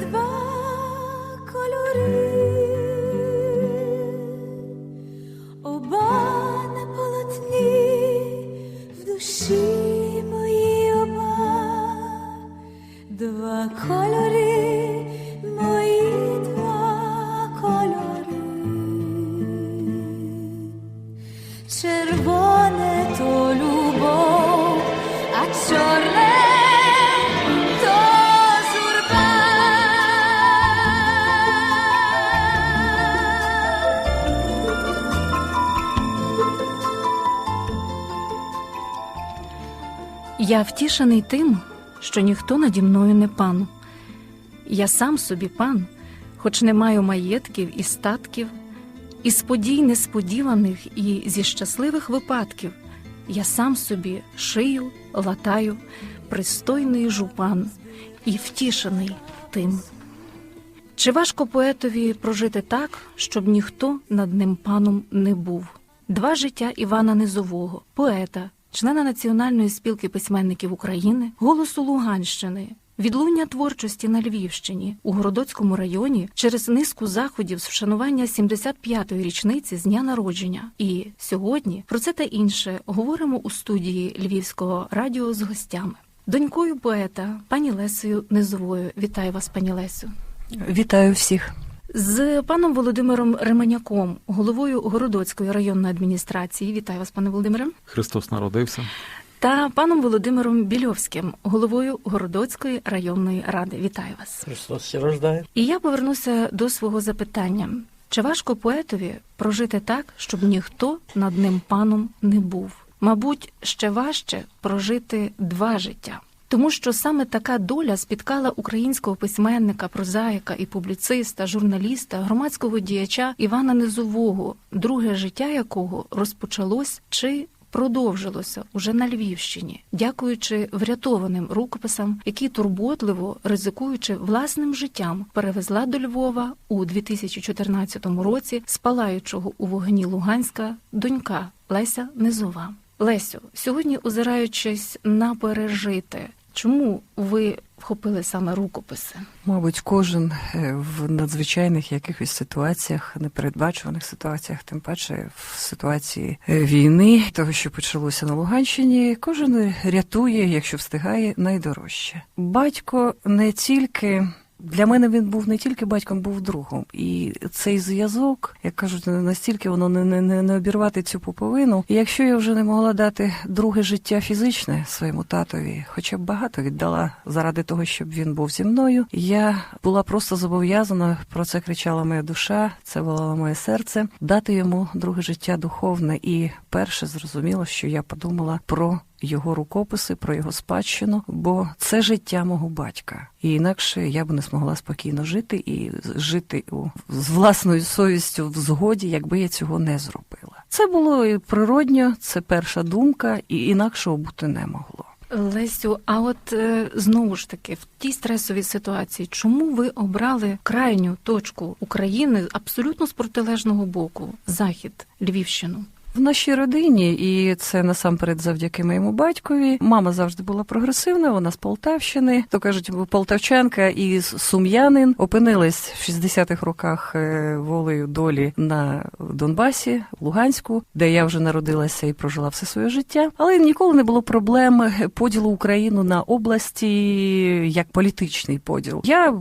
два кольори, Я втішений тим, що ніхто наді мною не пан. Я сам собі пан, хоч не маю маєтків і статків, із подій несподіваних і зі щасливих випадків. Я сам собі шию, латаю, пристойний жупан і втішений тим. Чи важко поетові прожити так, щоб ніхто над ним паном не був? Два життя Івана Низового, поета, члена Національної спілки письменників України, голосу Луганщини, відлуння творчості на Львівщині у Городоцькому районі через низку заходів з вшанування 75-ї річниці з дня народження. І сьогодні про це та інше говоримо у студії Львівського радіо з гостями. Донькою поета, пані Лесею Низовою. Вітаю вас, пані Лесю. Вітаю всіх. З паном Володимиром Реманяком, головою Городоцької районної адміністрації. Вітаю вас, пане Володимире. Христос народився. Та паном Володимиром Більовським, головою Городоцької районної ради. Вітаю вас. Христос рождає. І я повернуся до свого запитання: чи важко поетові прожити так, щоб ніхто над ним паном не був? Мабуть, ще важче прожити два життя. Тому що саме така доля спіткала українського письменника, прозаїка і публіциста, журналіста, громадського діяча Івана Низового, друге життя якого розпочалось чи продовжилося уже на Львівщині, дякуючи врятованим рукописам, які турботливо ризикуючи власним життям, перевезла до Львова у 2014 році спалаючого у вогні Луганська донька Леся Низова. Лесю, сьогодні, озираючись на пережите, чому ви вхопили саме рукописи? Мабуть, кожен е, в надзвичайних якихось ситуаціях, непередбачуваних ситуаціях, тим паче в ситуації е, війни, того, що почалося на Луганщині, кожен рятує, якщо встигає, найдорожче. Батько не тільки. Для мене він був не тільки батьком, був другом. І цей зв'язок, як кажуть, настільки воно не, не, не, обірвати цю пуповину. І якщо я вже не могла дати друге життя фізичне своєму татові, хоча б багато віддала заради того, щоб він був зі мною, я була просто зобов'язана, про це кричала моя душа, це волало моє серце, дати йому друге життя духовне. І перше зрозуміло, що я подумала про його рукописи, про його спадщину, бо це життя мого батька. І інакше я б не змогла спокійно жити і жити у з власною совістю в згоді, якби я цього не зробила. Це було і природньо, це перша думка, і інакшого бути не могло. Лесю, а от е, знову ж таки в тій стресовій ситуації, чому ви обрали крайню точку України абсолютно з протилежного боку захід Львівщину? В нашій родині, і це насамперед завдяки моєму батькові. Мама завжди була прогресивна. Вона з Полтавщини, то кажуть, полтавчанка і сум'янин опинились в 60-х роках е, волею долі на Донбасі, Луганську, де я вже народилася і прожила все своє життя. Але ніколи не було проблем поділу Україну на області як політичний поділ. Я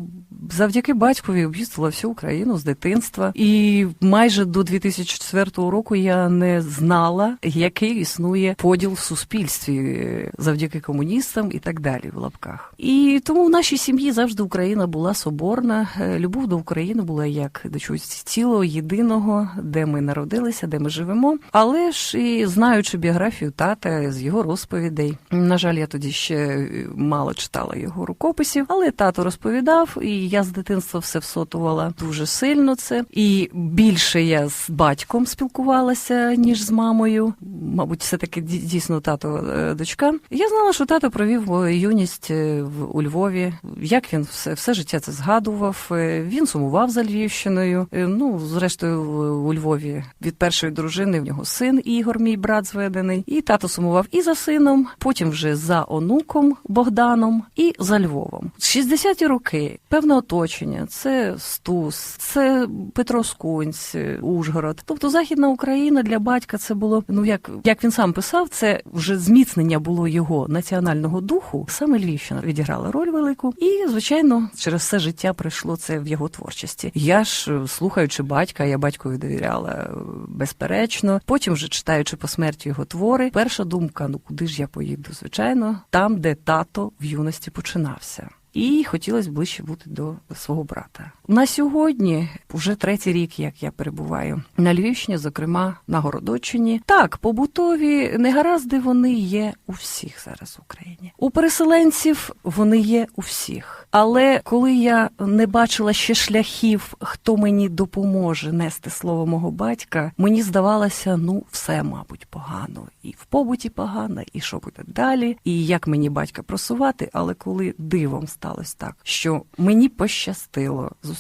завдяки батькові об'їздила всю Україну з дитинства, і майже до 2004 року я не знала, який існує поділ в суспільстві е, завдяки комуністам і так далі в лапках. І тому в нашій сім'ї завжди Україна була соборна. Е, Любов до України була як до чогось цілого, єдиного, де ми народилися, де ми живемо. Але ж і знаючи біографію тата з його розповідей, на жаль, я тоді ще е, мало читала його рукописів, але тато розповідав, і я з дитинства все всотувала дуже сильно це. І більше я з батьком спілкувалася, ніж з мамою. Мабуть, все таки дійсно тато е, дочка. Я знала, що тато провів юність е, у Львові. Як він все все життя це згадував? Е, Він сумував за Львівщиною. Ну, зрештою, у Львові від першої дружини в нього син Ігор, мій брат зведений. І тато сумував і за сином, потім вже за онуком Богданом, і за Львовом. 60-ті роки, певно, оточення, це Стус, це Петроскунць, Ужгород. Тобто Західна Україна для батька це було, ну як, як він сам писав, це вже зміцнення було його національного духу. Саме Львівщина відіграла роль велику, і звичайно, через все життя прийшло це в його творчості. Я ж е, слухаючи батька, я батькові довіряла е, безперечно. Потім, вже читаючи по смерті його твори, перша думка: ну куди ж я поїду? Звичайно, там, де тато в юності починався. І хотілося ближче бути до свого брата. На сьогодні вже третій рік, як я перебуваю на Львівщині, зокрема на Городоччині. Так, побутові негаразди вони є у всіх зараз в Україні. У переселенців вони є у всіх. Але коли я не бачила ще шляхів, хто мені допоможе нести слово мого батька, мені здавалося, ну все, мабуть, погано. І в побуті погано, і що буде далі, і як мені батька просувати. Але коли дивом сталося так, що мені пощастило зустріти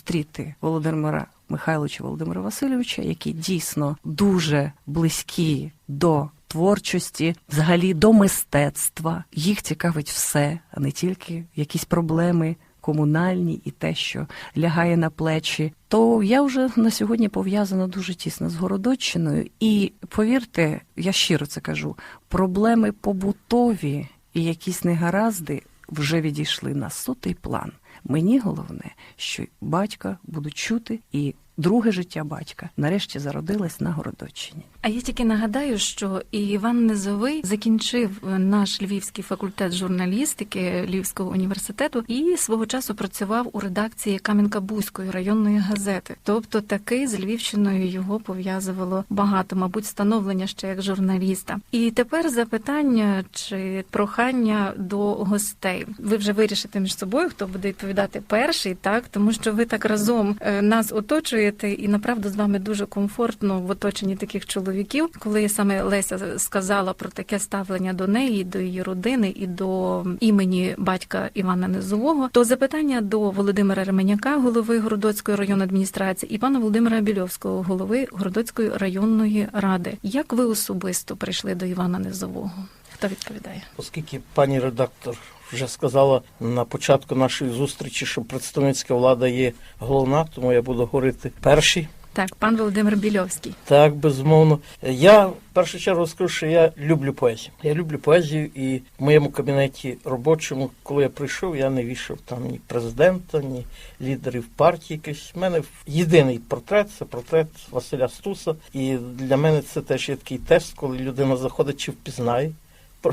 Володимира Михайловича Володимира Васильовича, які дійсно дуже близькі до творчості, взагалі до мистецтва. Їх цікавить все, а не тільки якісь проблеми. Комунальні і те, що лягає на плечі, то я вже на сьогодні пов'язана дуже тісно з Городоччиною. І повірте, я щиро це кажу: проблеми побутові і якісь негаразди вже відійшли на сотий план. Мені головне, що батька будуть чути, і друге життя батька нарешті зародилось на Городоччині. А я тільки нагадаю, що і Іван Низовий закінчив наш львівський факультет журналістики Львівського університету і свого часу працював у редакції Кам'янка-Бузької районної газети. Тобто таки з Львівщиною його пов'язувало багато, мабуть, становлення ще як журналіста. І тепер запитання чи прохання до гостей. Ви вже вирішите між собою, хто буде відповідати перший, так тому що ви так разом е, нас оточуєте, і направду з вами дуже комфортно в оточенні таких чоловіків. Коли саме Леся сказала про таке ставлення до неї, до її родини і до імені батька Івана Низового, то запитання до Володимира Ременяка, голови Городоцької районної адміністрації, і пана Володимира Більовського, голови Городоцької районної ради. Як ви особисто прийшли до Івана Низового? Хто відповідає? Оскільки пані редактор вже сказала на початку нашої зустрічі, що представницька влада є головна, тому я буду говорити перший. Так, пан Володимир Більовський. Так, безумовно. Я в першу чергу скажу, що я люблю поезію. Я люблю поезію, і в моєму кабінеті робочому, коли я прийшов, я не вішав там ні президента, ні лідерів партії. Якийсь У мене єдиний портрет це портрет Василя Стуса. І для мене це теж є такий тест, коли людина заходить чи впізнає.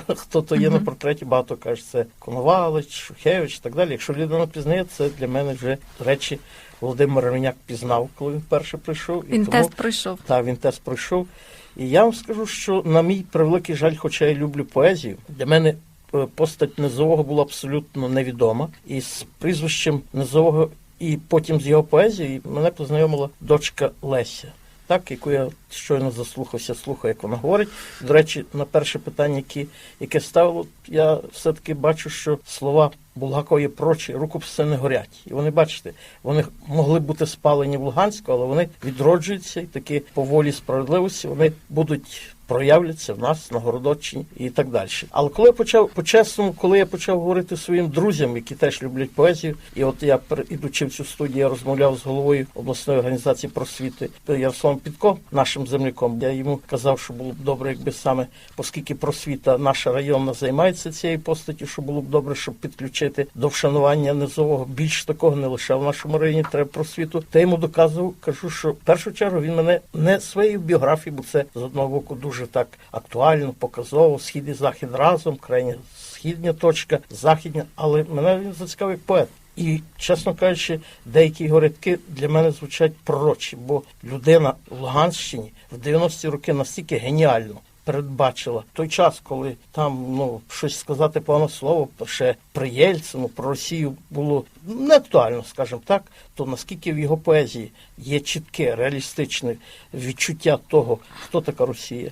Хто то є на портреті, багато каже, це Коновалич, Шухевич і так далі. Якщо людина пізнає, це для мене вже речі Володимир Ременяк пізнав, коли він вперше прийшов. І Він тому... тест пройшов. Так, він тест пройшов. І я вам скажу, що на мій превеликий жаль, хоча я люблю поезію, для мене е, постать Низового була абсолютно невідома. І з прізвищем Низового, і потім з його поезією мене познайомила дочка Леся. Так, яку я щойно заслухався, слухаю, як вона говорить. До речі, на перше питання, яке, яке ставило, я все-таки бачу, що слова Булгакові прочі, прочі рукописи не горять. І вони, бачите, вони могли бути спалені в Луганську, але вони відроджуються і таки по волі справедливості вони будуть проявляться в нас на Городоччині і так далі. Але коли я почав по-чесному, коли я почав говорити своїм друзям, які теж люблять поезію, і от я ідучи в цю студію, я розмовляв з головою обласної організації просвіти Ярославом Підко, нашим земляком. Я йому казав, що було б добре, якби саме, оскільки просвіта наша районна займається цією постаттю, що було б добре, щоб підключити до вшанування низового. Більш такого не лише в нашому районі треба просвіту. Та йому доказував, кажу, що в першу чергу він мене не своєю біографією, бо це з одного боку дуже так актуально, показово, схід і захід разом, крайня східня точка, західня, але мене він зацікавив як поет. І, чесно кажучи, деякі його рядки для мене звучать пророчі, бо людина в Луганщині в 90-ті роки настільки геніально передбачила той час, коли там ну щось сказати погане слово ще при Єльцину про Росію було не актуально, скажімо так, то наскільки в його поезії є чітке, реалістичне відчуття того, хто така Росія,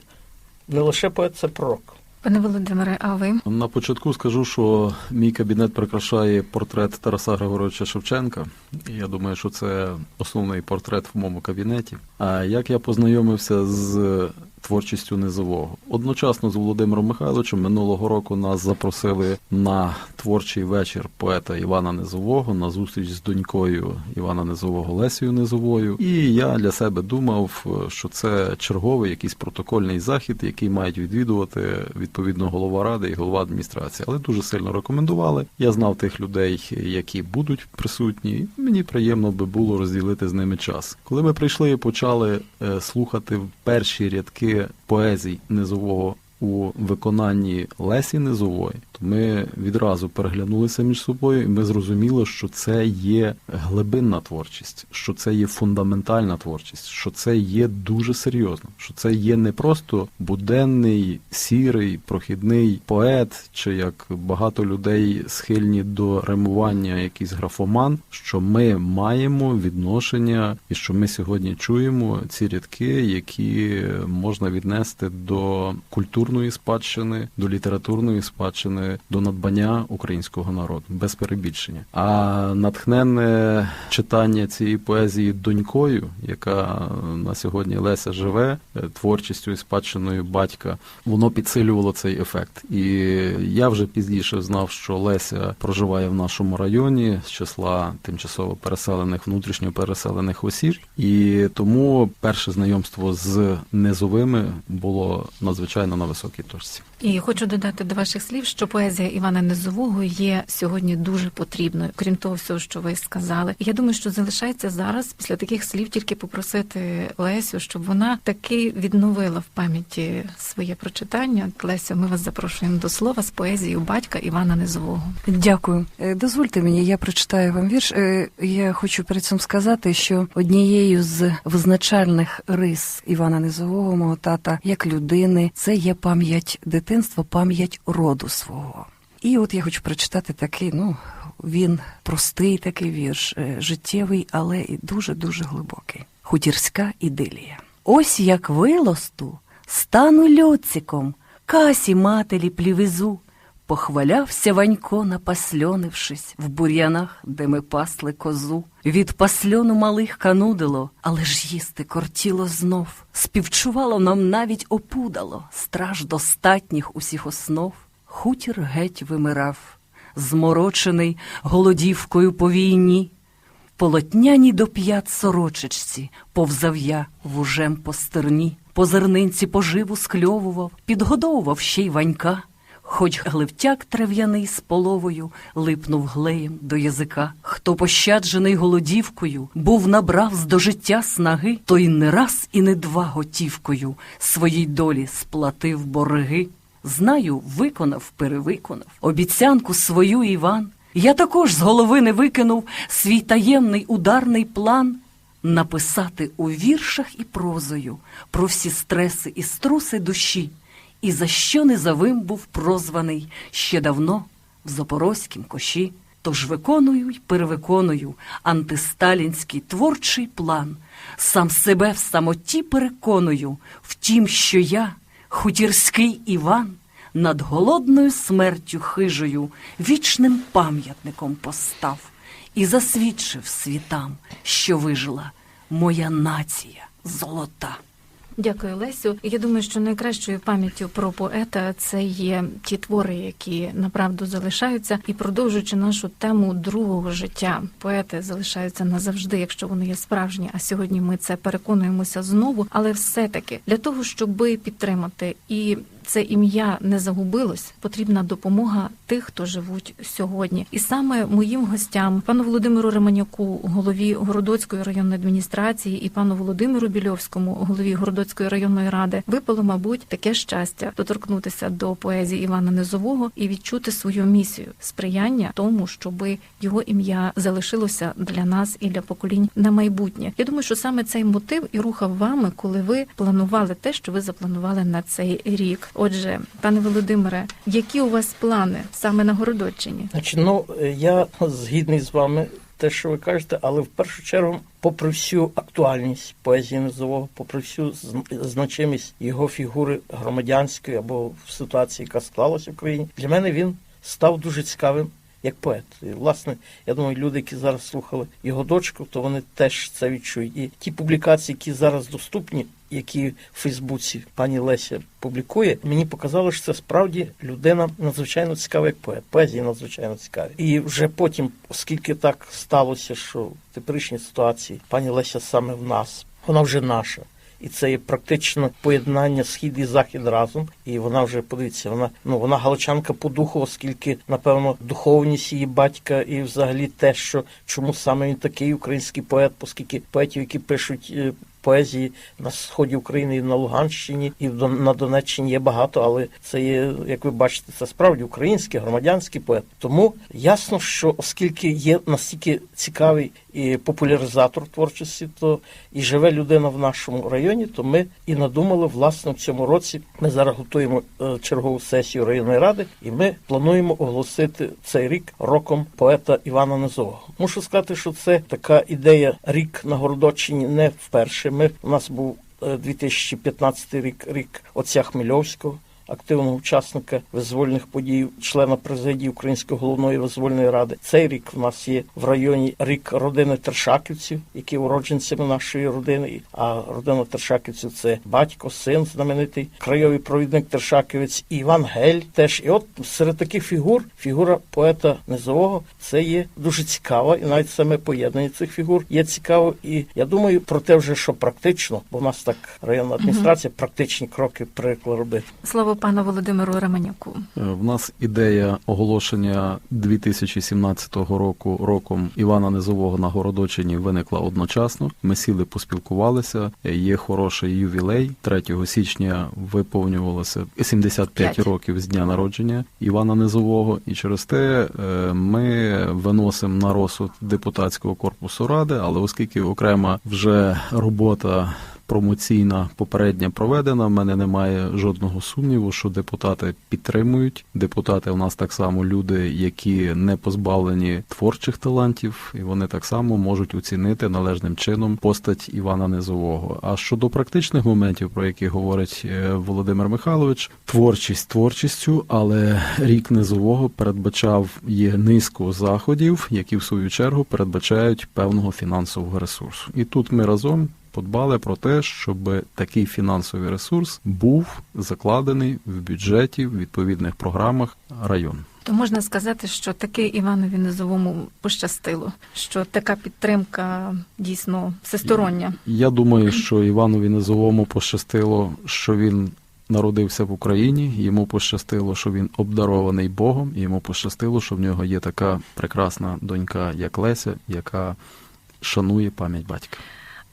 не лише поет, це пророк. Пане Володимире, а ви? На початку скажу, що мій кабінет прикрашає портрет Тараса Григоровича Шевченка. І я думаю, що це основний портрет в моєму кабінеті. А як я познайомився з творчістю низового. Одночасно з Володимиром Михайловичем минулого року нас запросили на творчий вечір поета Івана Низового на зустріч з донькою Івана Низового Лесією Низовою. І я для себе думав, що це черговий якийсь протокольний захід, який мають відвідувати відповідно голова ради і голова адміністрації. Але дуже сильно рекомендували. Я знав тих людей, які будуть присутні. Мені приємно би було розділити з ними час. Коли ми прийшли і почали е, слухати перші рядки поезій низового у виконанні Лесі Низової, то ми відразу переглянулися між собою, і ми зрозуміли, що це є глибинна творчість, що це є фундаментальна творчість, що це є дуже серйозно, що це є не просто буденний, сірий, прохідний поет, чи як багато людей схильні до римування, якийсь графоман, що ми маємо відношення, і що ми сьогодні чуємо ці рядки, які можна віднести до культурної спадщини, до літературної спадщини, до надбання українського народу без перебільшення. А натхненне читання цієї поезії донькою, яка на сьогодні Леся живе е, творчістю і спадщиною батька, воно підсилювало цей ефект. І я вже пізніше знав, що Леся проживає в нашому районі з числа тимчасово переселених, внутрішньо переселених осіб, і тому перше знайомство з низовими було надзвичайно на високій точці. І хочу додати до ваших слів, що поезія Івана Низового є сьогодні дуже потрібною, крім того всього, що ви сказали. Я думаю, що залишається зараз після таких слів тільки попросити Лесю, щоб вона таки відновила в пам'яті своє прочитання. Леся, ми вас запрошуємо до слова з поезією батька Івана Низового. Дякую. Е, Дозвольте мені, я прочитаю вам вірш. Е, Я хочу перед цим сказати, що однією з визначальних рис Івана Низового, мого тата, як людини, це є пам'ять дитинства, пам'ять роду свого. І от я хочу прочитати такий, ну. Він простий такий вірш, е, життєвий, але і дуже-дуже глибокий. Хутірська ідилія. Ось як вилосту, стану льоциком, касі мателі плівизу, Похвалявся Ванько, напасльонившись в бур'янах, де ми пасли козу. Від пасльону малих канудило, але ж їсти кортіло знов. Співчувало нам навіть опудало, страж достатніх усіх основ. Хутір геть вимирав, зморочений голодівкою по війні. Полотняні до п'ят сорочечці повзав я вужем по стерні. По зернинці поживу скльовував, підгодовував ще й ванька. Хоч гливтяк трав'яний з половою липнув глеєм до язика. Хто пощаджений голодівкою, був набрав з до життя снаги, той не раз і не два готівкою своїй долі сплатив борги. Знаю, виконав, перевиконав обіцянку свою Іван. Я також з голови не викинув свій таємний ударний план написати у віршах і прозою про всі стреси і струси душі. І за що низовим був прозваний ще давно в запорозькім коші. Тож виконую й перевиконую антисталінський творчий план, сам себе в самоті переконую в тім, що я, хутірський Іван, над голодною смертю хижою вічним пам'ятником постав і засвідчив світам, що вижила моя нація золота. Дякую, Лесю. Я думаю, що найкращою пам'яттю про поета це є ті твори, які направду залишаються, і продовжуючи нашу тему другого життя, поети залишаються назавжди, якщо вони є справжні. А сьогодні ми це переконуємося знову. Але все-таки для того, щоб підтримати і це ім'я не загубилось, потрібна допомога тих, хто живуть сьогодні. І саме моїм гостям, пану Володимиру Реманюку, голові Городоцької районної адміністрації, і пану Володимиру Більовському, голові Городоцької районної ради, випало, мабуть, таке щастя доторкнутися до поезії Івана Низового і відчути свою місію сприяння тому, щоб його ім'я залишилося для нас і для поколінь на майбутнє. Я думаю, що саме цей мотив і рухав вами, коли ви планували те, що ви запланували на цей рік. Отже, пане Володимире, які у вас плани саме на Городоччині? Значить, ну е, я згідний з вами те, що ви кажете, але в першу чергу, попри всю актуальність поезії Низового, попри всю зн- значимість його фігури громадянської або в ситуації, яка склалася в країні, для мене він став дуже цікавим. Як поет, і власне, я думаю, люди, які зараз слухали його дочку, то вони теж це відчують. І ті публікації, які зараз доступні, які в Фейсбуці пані Леся публікує, мені показало, що це справді людина надзвичайно цікава, як поет. Поезія надзвичайно цікаві. І вже потім, оскільки так сталося, що в теперішній ситуації пані Леся саме в нас, вона вже наша. І це є практично поєднання схід і захід разом. І вона вже подивіться, вона ну вона галичанка по духу, оскільки напевно духовність її батька, і взагалі те, що чому саме він такий український поет, оскільки поетів, які пишуть. Поезії на сході України і на Луганщині, і на Донеччині є багато, але це є, як ви бачите, це справді український громадянський поет. Тому ясно, що оскільки є настільки цікавий і популяризатор творчості, то і живе людина в нашому районі, то ми і надумали власне в цьому році. Ми зараз готуємо е, чергову сесію районної ради, і ми плануємо оголосити цей рік роком поета Івана Низового. Мушу сказати, що це така ідея рік на Городочині не вперше. Ми у нас був е, 2015 рік, рік отця Хмельовського. Активного учасника визвольних подій, члена президії Української головної визвольної ради. Цей рік в нас є в районі рік родини Тершаківців, які уродженцями нашої родини. А родина Тершаківців це батько, син знаменитий, крайовий провідник Тершаківець і Іван Гель. Теж і от серед таких фігур фігура поета Низового це є дуже цікава, і навіть саме поєднання цих фігур є цікаво. І я думаю про те, вже що практично, бо в нас так районна адміністрація практичні кроки привикла робити. Слово пану Володимиру Романюку. Е, В нас ідея оголошення 2017 року роком Івана Низового на Городочині виникла одночасно. Ми сіли, поспілкувалися. Е, Є хороший ювілей. 3 січня виповнювалося 75 П'ять. років з дня народження Івана Низового. І через те е, ми виносимо на розсуд депутатського корпусу ради, але оскільки окрема вже робота промоційна попередня проведена. В мене немає жодного сумніву, що депутати підтримують. Депутати у нас так само люди, які не позбавлені творчих талантів, і вони так само можуть оцінити належним чином постать Івана Низового. А щодо практичних моментів, про які говорить е, Володимир Михайлович, творчість творчістю, але рік низового передбачав є низку заходів, які в свою чергу передбачають певного фінансового ресурсу. І тут ми разом подбали про те, щоб такий фінансовий ресурс був закладений в бюджеті в відповідних програмах району. То можна сказати, що таки Іванові Низовому пощастило, що така підтримка дійсно всестороння. Я думаю, що Іванові Низовому пощастило, що він народився в Україні. Йому пощастило, що він обдарований Богом, і йому пощастило, що в нього є така прекрасна донька, як Леся, яка шанує пам'ять батька.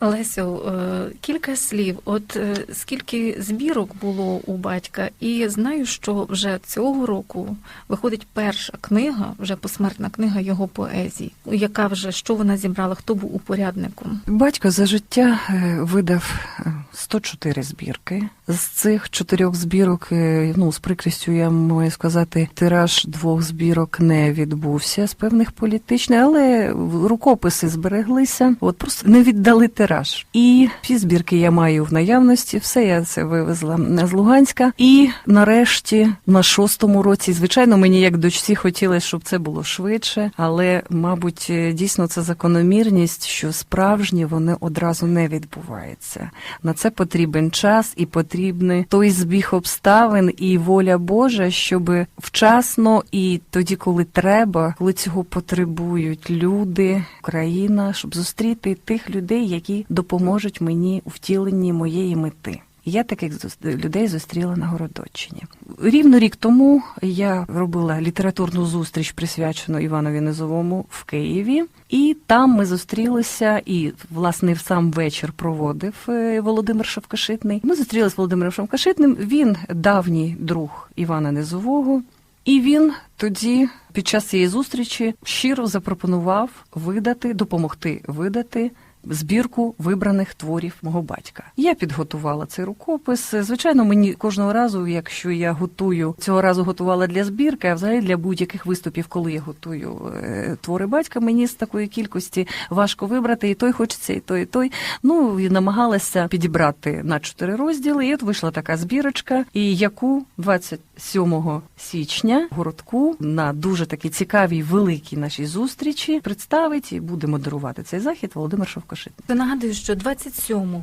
Лесю, е, кілька слів. От е, скільки збірок було у батька, і знаю, що вже цього року виходить перша книга, вже посмертна книга його поезії, яка вже що вона зібрала, хто був упорядником. Батько за життя е, видав е, 104 збірки. З цих чотирьох збірок, е, ну з прикрістю я маю сказати, тираж двох збірок не відбувся з певних політичних, але рукописи збереглися. От просто не віддали тираж. І всі збірки я маю в наявності. Все я це вивезла з Луганська. І нарешті на шостому році, звичайно, мені як дочці хотілося, щоб це було швидше, але мабуть, е, дійсно це закономірність, що справжні вони одразу не відбуваються. На це потрібен час і потрібний той збіг обставин і воля Божа, щоб вчасно і тоді, коли треба, коли цього потребують люди, Україна, щоб зустріти тих людей, які допоможуть мені у втіленні моєї мети. Я таких людей зустріла на Городочині. Рівно рік тому я робила літературну зустріч, присвячену Іванові Низовому в Києві, і там ми зустрілися. І власне в сам вечір проводив е, Володимир Шовкашитний. Ми зустрілися з Володимиром Шовкашитним. Він давній друг Івана Низового. І він тоді, під час цієї зустрічі, щиро запропонував видати, допомогти видати збірку вибраних творів мого батька. Я підготувала цей рукопис. Звичайно, мені кожного разу, якщо я готую цього разу готувала для збірки, а взагалі для будь-яких виступів, коли я готую е, твори батька, мені з такої кількості важко вибрати, і той хочеться, і той, і той. Ну і намагалася підібрати на чотири розділи. І от вийшла така збірочка, і яку 27 січня в городку на дуже такій цікавій великій нашій зустрічі представить і буде модерувати цей захід Володимир Шовко. Шовкошитний. Нагадую, що 27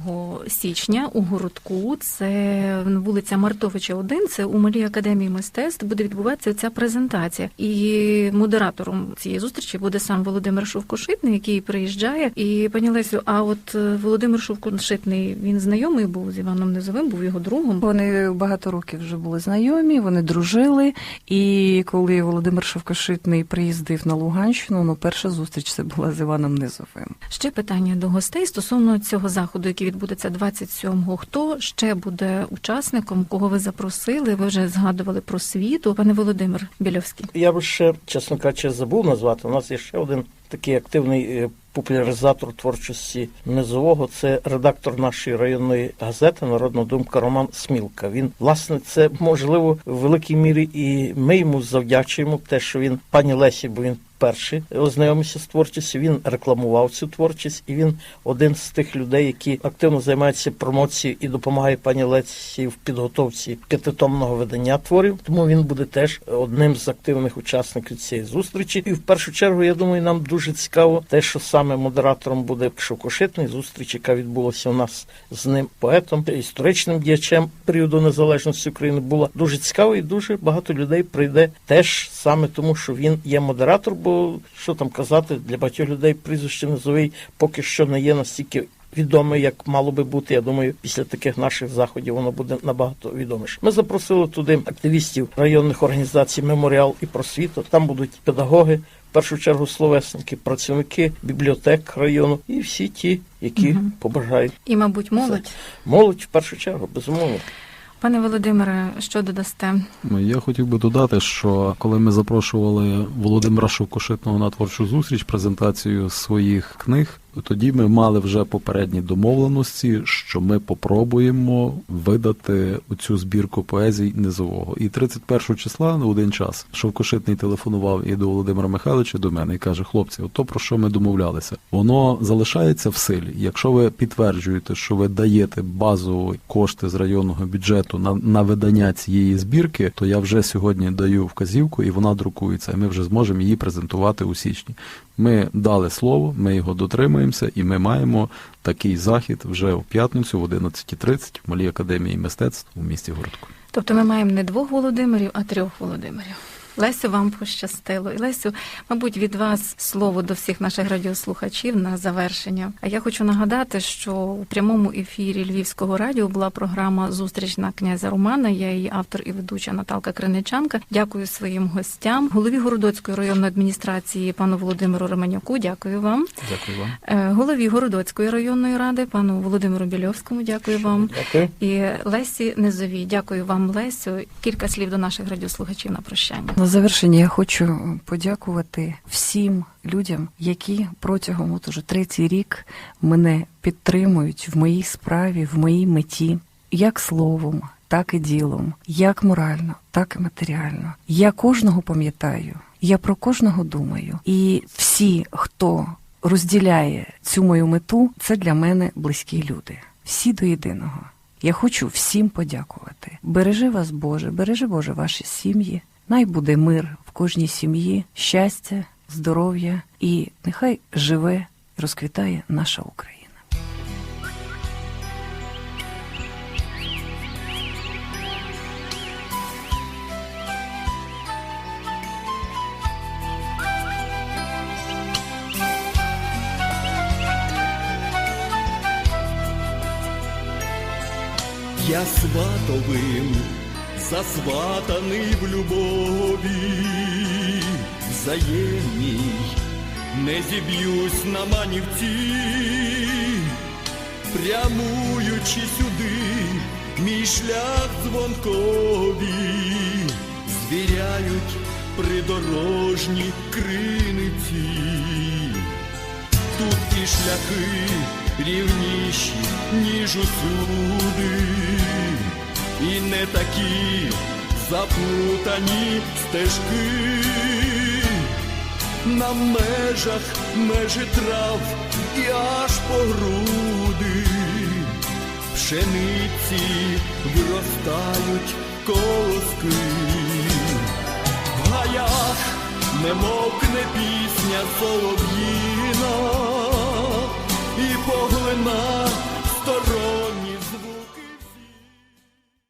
січня у городку, це вулиця Мартовича, 1, це у Малій академії мистецтв буде відбуватися ця презентація. І модератором цієї зустрічі буде сам Володимир Шовкошитний, який приїжджає. І пані Лесю, а от е, Володимир Шовкошитний він знайомий був з Іваном Низовим, був його другом. Вони багато років вже були знайомі, вони дружили. І коли Володимир Шовкошитний приїздив на Луганщину, ну перша зустріч це була з Іваном Низовим. Ще питання до гостей стосовно цього заходу, який відбудеться 27-го. Хто ще буде учасником? Кого ви запросили? Ви вже згадували про світу. Пане Володимир Більовський. Я би ще, чесно кажучи, забув назвати. У нас є ще один такий активний е, популяризатор творчості низового. Це редактор нашої районної газети Народна думка Роман Смілка. Він, власне, це можливо в великій мірі і ми йому завдячуємо те, що він пані Лесі, бо він. Перший ознайомився з творчістю, він рекламував цю творчість, і він один з тих людей, які активно займаються промоцією і допомагає пані Лесі в підготовці п'ятитомного видання творів. Тому він буде теж одним з активних учасників цієї зустрічі. І в першу чергу, я думаю, нам дуже цікаво те, що саме модератором буде Шовкошитний зустріч, яка відбулася у нас з ним поетом, історичним діячем періоду незалежності України. Була дуже цікаво, і дуже багато людей прийде теж саме тому, що він є модератор. Бо що там казати, для багатьох людей прізвище низовий поки що не є настільки. Відоме, як мало би бути. Я думаю, після таких наших заходів воно буде набагато відоміше. Ми запросили туди активістів районних організацій Меморіал і просвіта. Там будуть педагоги, в першу чергу словесники, працівники бібліотек району і всі ті, які Мгм. побажають. І, мабуть, молодь. Молодь в першу чергу, безумовно. Пане Володимире, що додасте? Я хотів би додати, що коли ми запрошували Володимира Шовкошитного на творчу зустріч, презентацію своїх книг, тоді ми мали вже попередні домовленості, що ми попробуємо видати цю збірку поезій низового. І 31 числа на один час Шовкошитний телефонував і до Володимира Михайловича, до мене, і каже: хлопці, ото про що ми домовлялися, воно залишається в силі. Якщо ви підтверджуєте, що ви даєте базові кошти з районного бюджету на, на видання цієї збірки, то я вже сьогодні даю вказівку, і вона друкується, і ми вже зможемо її презентувати у січні. Ми дали слово, ми його дотримуємося, і ми маємо такий захід вже в п'ятницю в 11.30 в Малій академії мистецтв у місті Городку. Тобто ми маємо не двох Володимирів, а трьох Володимирів. Лесю, вам пощастило. І Лесю, мабуть, від вас слово до всіх наших радіослухачів на завершення. А я хочу нагадати, що у прямому ефірі Львівського радіо була програма Зустріч на князя Романа. Я її автор і ведуча Наталка Криничанка. Дякую своїм гостям, голові Городоцької районної адміністрації пану Володимиру Романюку. Дякую вам. Дякую вам. Е, Голові Городоцької районної ради, пану Володимиру Більовському. Дякую вам. Дякую. І Лесі Низовій. Дякую вам, Лесю. Кілька слів до наших радіослухачів на прощання. Завершення я хочу подякувати всім людям, які протягом от уже третій рік мене підтримують в моїй справі, в моїй меті, як словом, так і ділом, як морально, так і матеріально. Я кожного пам'ятаю, я про кожного думаю. І всі, хто розділяє цю мою мету, це для мене близькі люди. Всі до єдиного. Я хочу всім подякувати. Бережи вас, Боже, бережи Боже ваші сім'ї. Най буде мир в кожній сім'ї, щастя, здоров'я і нехай живе, розквітає наша Україна. Я сватовим, засватаний в любові, взаємній, не зіб'юсь на манівці, прямуючи сюди, мій шлях дзвонкові, звіряють придорожні криниці. Тут і шляхи рівніші, ніж усюди, і не такі заплутані стежки. На межах межі трав і аж по груди, пшениці виростають колоски. В гаях не мовкне пісня солов'їна, і поглина сторонніх